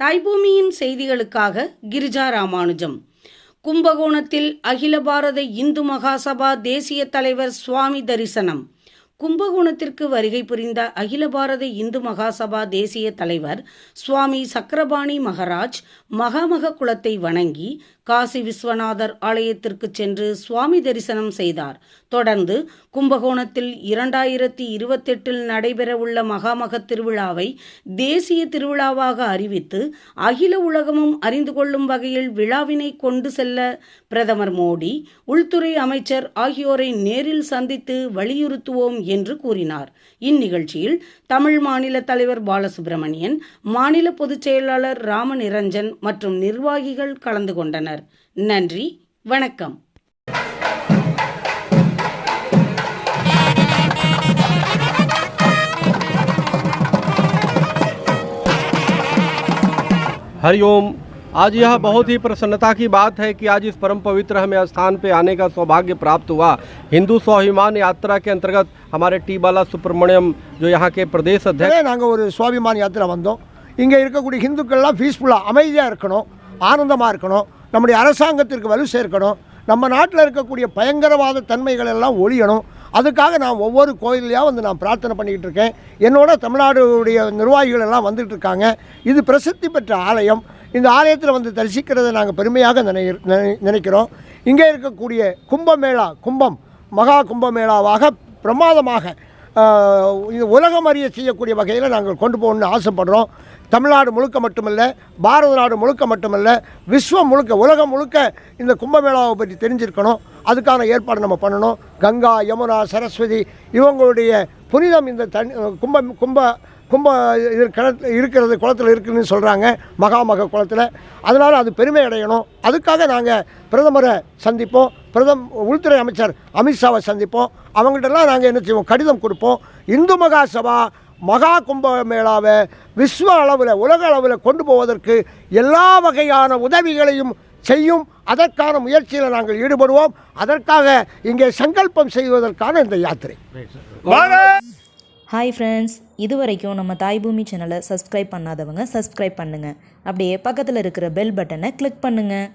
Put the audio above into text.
தாய்பூமியின் செய்திகளுக்காக கிரிஜா ராமானுஜம். கும்பகோணத்தில் அகில பாரத இந்து மகாசபா தேசிய தலைவர் சுவாமி தரிசனம். கும்பகோணத்திற்கு வருகை புரிந்த அகில பாரத இந்து மகாசபா தேசிய தலைவர் சுவாமி சக்கரபாணி மகராஜ் மகாமக குலத்தை வணங்கி காசி விஸ்வநாதர் ஆலயத்திற்கு சென்று சுவாமி தரிசனம் செய்தார். தொடர்ந்து கும்பகோணத்தில் இரண்டாயிரத்தி இருபத்தெட்டில் நடைபெறவுள்ள மகாமக திருவிழாவை தேசிய திருவிழாவாக அறிவித்து அகில உலகமும் அறிந்து கொள்ளும் வகையில் விழாவினை கொண்டு செல்ல பிரதமர் மோடி உள்துறை அமைச்சர் ஆகியோரை நேரில் சந்தித்து வலியுறுத்துவோம் என்று கூறினார். இந்நிகழ்ச்சியில் தமிழ் மாநில தலைவர் பாலசுப்பிரமணியன் மாநில பொதுச் செயலாளர் ராமநிரஞ்சன் மற்றும் நிர்வாகிகள் கலந்து கொண்டனர். நன்றி வணக்கம் हरिओम आज यह बहुत ही प्रसन्नता की बात है कि आज इस परम पवित्र हमें स्थान पे आने का सौभाग्य प्राप्त हुआ हिंदू स्वाभिमान यात्रा के अंतर्गत हमारे टी बाला सुब्रमण्यम जो यहाँ के प्रदेश अध्यक्ष இதே நாங்கள் ஒரு சுவாபிமான் யாத்திரை வந்தோம் இங்கே இருக்கக்கூடிய ஹிந்துக்கள்லாம் பீஸ்ஃபுல்லாக அமைதியாக இருக்கணும் ஆனந்தமாக இருக்கணும் நம்முடைய அரசாங்கத்திற்கு வலு சேர்க்கணும். நம்ம நாட்டில் இருக்கக்கூடிய பயங்கரவாத தன்மைகள் எல்லாம் ஒழியணும். அதுக்காக நான் ஒவ்வொரு கோயிலையாக வந்து நான் பிரார்த்தனை பண்ணிக்கிட்டு இருக்கேன். என்னோட தமிழ்நாடுடைய நிர்வாகிகள் எல்லாம் வந்துட்டு இருக்காங்க. இது பிரசித்தி பெற்ற ஆலயம். இந்த ஆலயத்தில் வந்து தரிசிக்கிறதை நாங்கள் பெருமையாக நினை நினை- நினைக்கிறோம். இங்கே இருக்கக்கூடிய கும்பமேளா கும்பம் மகா கும்பமேளாவாக பிரமாதமாக இது உலகம் அறிய செய்யக்கூடிய வகையில் நாங்கள் கொண்டு போகணும்னு ஆசைப்படுறோம். தமிழ்நாடு முழுக்க மட்டுமல்ல பாரத நாடு முழுக்க மட்டுமல்ல விஸ்வம் முழுக்க உலகம் முழுக்க இந்த கும்பமேளாவை பற்றி தெரிஞ்சிருக்கணும். அதுக்கான ஏற்பாடு நம்ம பண்ணணும். கங்கா யமுனா சரஸ்வதி இவங்களுடைய புனிதம் இந்த தனி கும்ப கும்ப கும்ப இது கிணத்துல இருக்கிறது குளத்தில் இருக்குதுன்னு சொல்கிறாங்க மகாமக குளத்தில். அதனால் அது பெருமை அடையணும். அதுக்காக நாங்கள் பிரதமரை சந்திப்போம். பிரதம் உள்துறை அமைச்சர் அமித்ஷாவை சந்திப்போம். அவங்கள்ட்டலாம் நாங்கள் என்ன செய்வோம்? கடிதம் கொடுப்போம். இந்து மகாசபா மகா கும்ப மேளாவை விஸ்வ அளவில் உலக அளவில் கொண்டு போவதற்கு எல்லா வகையான உதவிகளையும் செய்யும் அதற்கான முயற்சியில் நாங்கள் ஈடுபடுவோம். அதற்காக இங்கே சங்கல்பம் செய்வதற்கான இந்த யாத்திரை. ஹாய் ஃப்ரெண்ட்ஸ் இது வரைக்கும் நம்ம தாய் பூமி சேனலை சப்ஸ்கிரைப் பண்ணாதவங்க சப்ஸ்கிரைப் பண்ணுங்கள் அப்படியே பக்கத்தில் இருக்கிற பெல் பட்டனை கிளிக் பண்ணுங்கள்